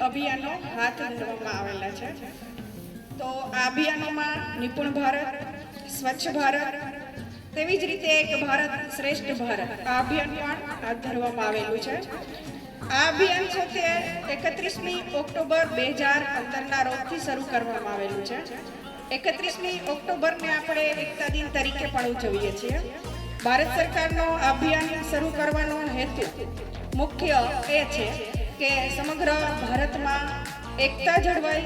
અભિયાનો હાથ ધરવામાં આવેલા છે. તો આ અભિયાનોમાં નિપુણ ભારત, સ્વચ્છ ભારત, તેવી જ રીતે એક ભારત શ્રેષ્ઠ ભારત, આ અભિયાન પણ હાથ ધરવામાં આવેલું છે. આ અભિયાન છે તે એકત્રીસમી ઓક્ટોબર બે હજાર પંદરના રોજથી શરૂ કરવામાં આવેલું છે. એકત્રીસમી ઓક્ટોબરને આપણે એકતા દિન તરીકે પણ ઉજવીએ છીએ. ભારત સરકારનો અભિયાન શરૂ કરવાનો હેતુ મુખ્ય એ છે કે સમગ્ર ભારતમાં એકતા જળવાઈ,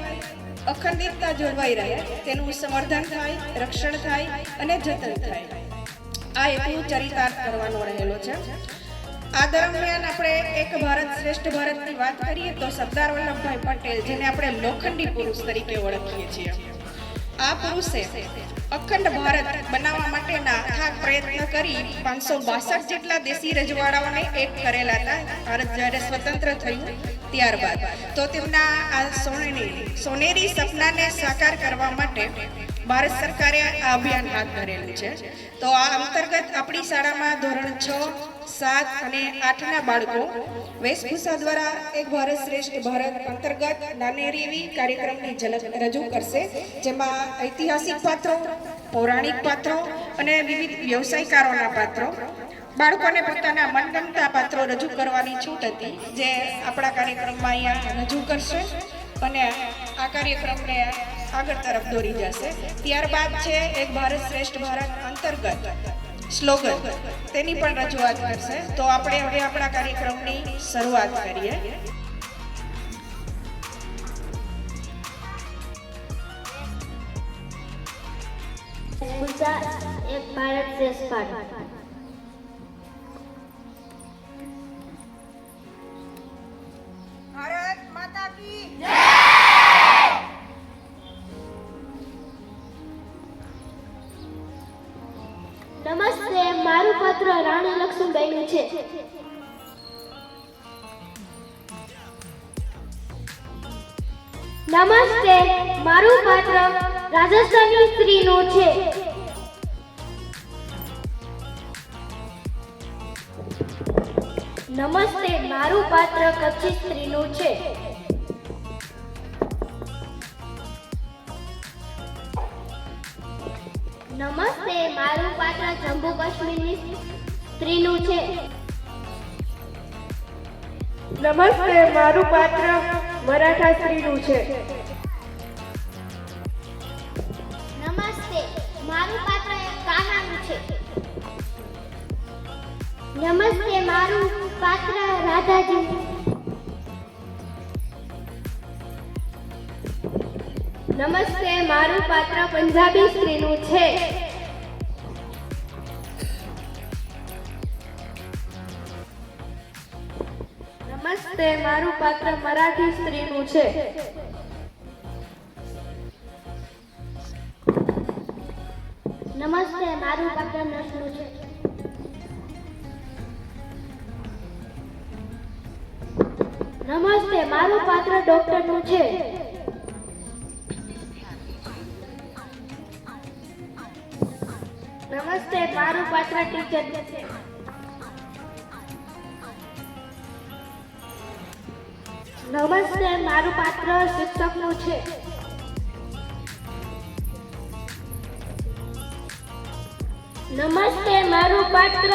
અખંડિતતા જળવાઈ રહે, તેનું સંવર્ધન થાય, રક્ષણ થાય અને જતન થાય. આ હેતુ ચરિતાર્થ કરવાનો રહેલો છે. આ દરમિયાન આપણે એક ભારત શ્રેષ્ઠ ભારતની વાત કરીએ તો સરદાર વલ્લભભાઈ પટેલ, જેને આપણે લોખંડી પુરુષ તરીકે ઓળખીએ છીએ. આ પુરુષે અખંડ ભારત બનાવવા માટેના અથાગ પ્રયત્ન કરી પાંચસો બાસઠ જેટલા દેશી રજવાડાઓને એક કરેલા હતા. ભારત જ્યારે સ્વતંત્ર થયું ત્યારબાદ. તો તેમના આ સોનેરી સોનેરી સપનાને સાકાર કરવા માટે ભારત સરકારે આ અભિયાન હાથ ધરેલું છે. તો આ અંતર્ગત આપણી શાળામાં ધોરણ છ, સાત અને આઠના બાળકો વેશભૂષા દ્વારા એક ભારત શ્રેષ્ઠ ભારત અંતર્ગત નાનેરી એવી કાર્યક્રમની ઝલક રજૂ કરશે, જેમાં ઐતિહાસિક પાત્રો, પૌરાણિક પાત્રો અને વિવિધ વ્યવસાયકારોના પાત્રો, બાળકોને પોતાના મનગમતા પાત્રો રજૂ કરવાની છૂટ હતી, જે આપણા કાર્યક્રમમાં અહીંયા રજૂ કરશે. અને આ કાર્યક્રમને આગળ તરફ દોરી જશે. ત્યારબાદ છે એક ભારત શ્રેષ્ઠ ભારત અંતર્ગત સ્લોગન. તેની પણ રજૂઆત કરશે. તો આપણે હવે આપણા કાર્યક્રમની શરૂઆત કરીએ. ગુજરાત એક ભારત શ્રેષ્ઠ ભારત. રાણી લક્ષ્મીબાઈનું છે. નમસ્તે, મારું પાત્ર રાજસ્થાની સ્ત્રીનું છે. નમસ્તે, મારું પાત્ર કચ્છી સ્ત્રીનું છે. નમસ્તે, મારું પાત્ર જમ્મુ કાશ્મીરની સ્ત્રીનું છે. નમસ્તે મારું પાત્ર મરાઠા સ્ત્રીનું છે. નમસ્તે મારું પાત્ર એક કાનાનું છે. નમસ્તે મારું પાત્ર રાધાજી. નમસ્તે મારું પાત્ર પંજાબી સ્ત્રીનું છે. નમસ્તે મારું પાત્ર મરાઠી સ્ત્રીનું છે. નમસ્તે, મારું પાત્ર નર્સનું છે. નમસ્તે, મારું પાત્ર ડોક્ટરનું છે. નમસ્તે, મારું પાત્ર ટીચર છે. નમસ્તે, મારું પાત્ર શિક્ષકનું છે. નમસ્તે, મારું પાત્ર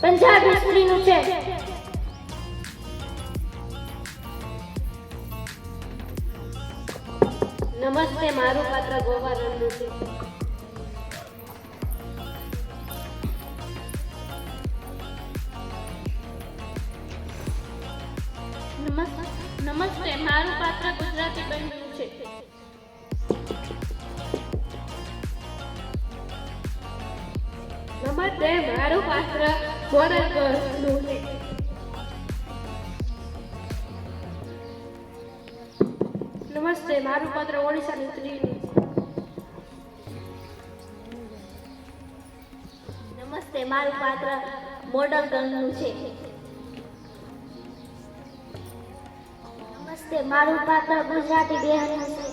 પંજાબી સ્ત્રીનું છે. નમસ્તે, મારું પાત્ર ગોવારણનું છે. મારું પાત્ર ગુજરાતી બન્યું છે. નમસ્તે, મારું પાત્ર મોરલ ગર્લનું છે. નમસ્તે, મારું પાત્ર ઓડિશાની સ્ત્રીનું નમસ્તે, મારું પાત્ર મોડલ ગર્લનું છે. તે મારું પાત્ર ગુજરાતી બેહન હશે.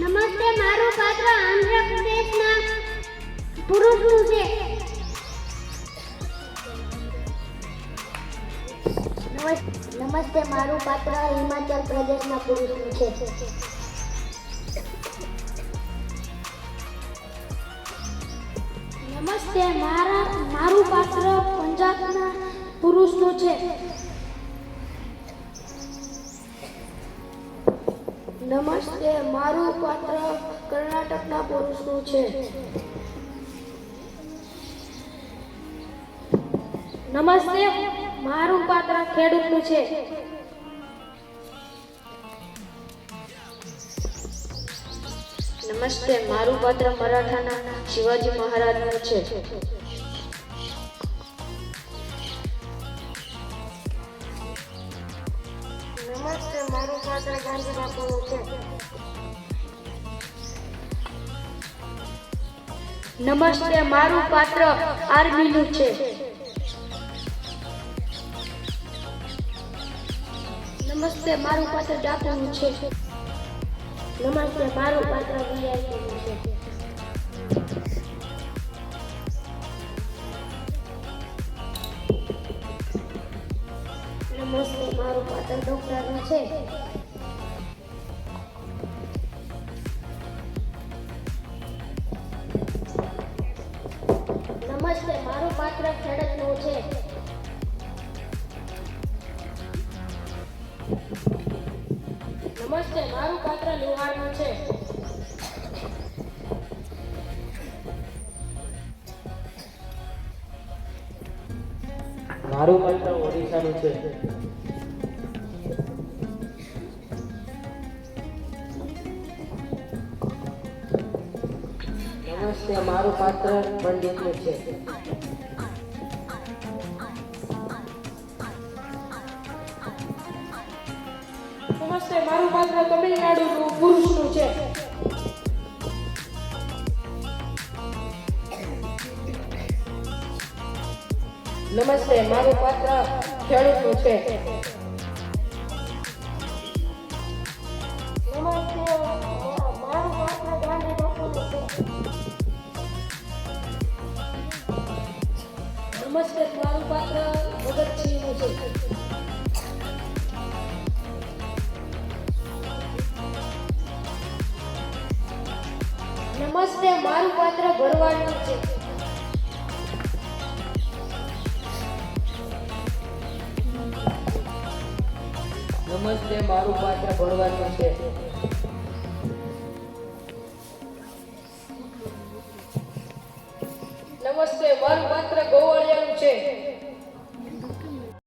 નમસ્તે, મારું પાત્ર આંધ્રપ્રદેશના પુરુષનું છે. નમસ્તે મારું પાત્ર હિમાચલ પ્રદેશના પુરુષનું છે. નમસ્તે, મારા, મારું પાત્ર પંજાબના પુરુષનો છે. નમસ્તે, મારું પાત્ર કર્ણાટકના પુરુષનું છે. નમસ્તે, મારું પાત્ર ખેડૂતનું છે. નમસ્તે, મારું પાત્ર મરાઠાના શિવાજી મહારાજનું છે. નમસ્તે મારું પાત્ર ગાંધી બાપુનું છે. નમસ્તે મારું પાત્ર આર્મીનું છે. નમસ્તે મારું પાત્ર ડાકુનું છે. નમસ્તે મારું પાત્ર વીઆઈપીનું છે. નમસ્તે મારું પાટણ ડોક્ટરનું છે. નમસ્તે, મારું પાત્ર ખેડતનું છે. નમસ્તે, મારું પાત્ર લુહારનું છે. મારું પાત્ર ઓડિશાનું છે. નમસ્તે, મારું પાત્ર પંડિતનું છે. નમસ્તે, મારું પાત્ર તમિલનાડુનું પુરુષનું છે. નમસ્તે, મારું પાત્ર ખેડૂતનું છે. નમસ્તે, મારું પાત્ર ભગતસિંહનું છે. નમસ્તે, મારું પાત્ર ભરવાનું છે. નમસ્તે મારું પાત્ર ભણવાનું છે નમસ્તે મારું પાત્ર ગોવાળિયાનું છે.